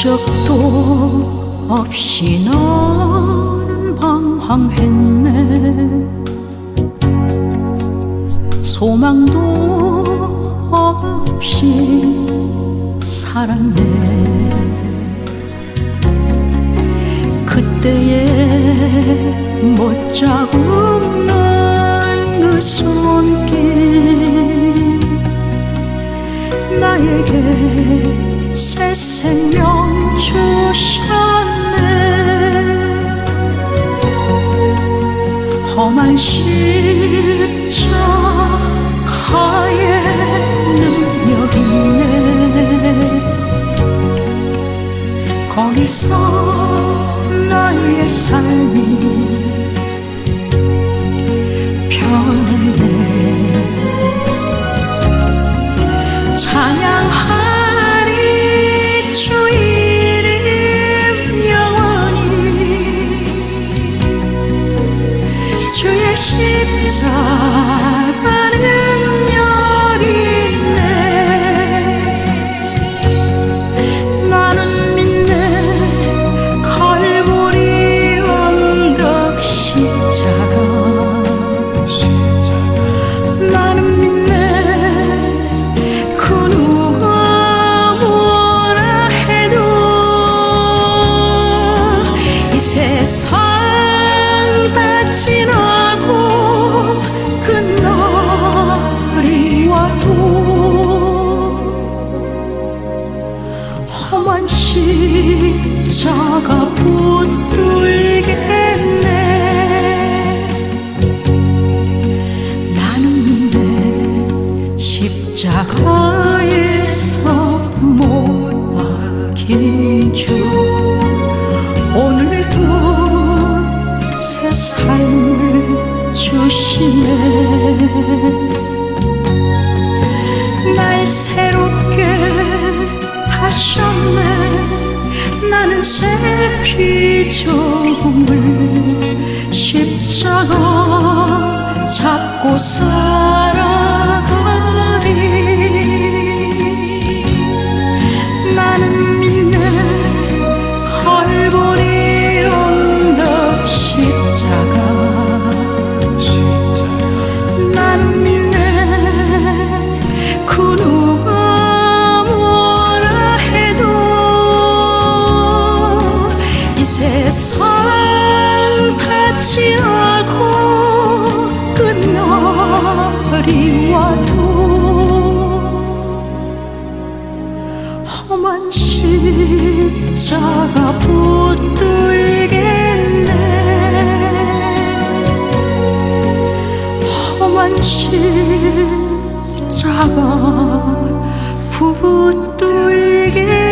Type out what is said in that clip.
흔적도 없이 나는 방황했네. 소망도 없이 살았네. 그때의 못자국 난그 손길 나에게 새 생명 주셨네. 험한 십자가에 능력 있네. 거기서 나의 삶이 십 십자가 붙들 피조물 십자가 잡고 살 다 지나고 끝날이 와도 험한 십자가 붙들겠네. 험한 십자가 붙들겠네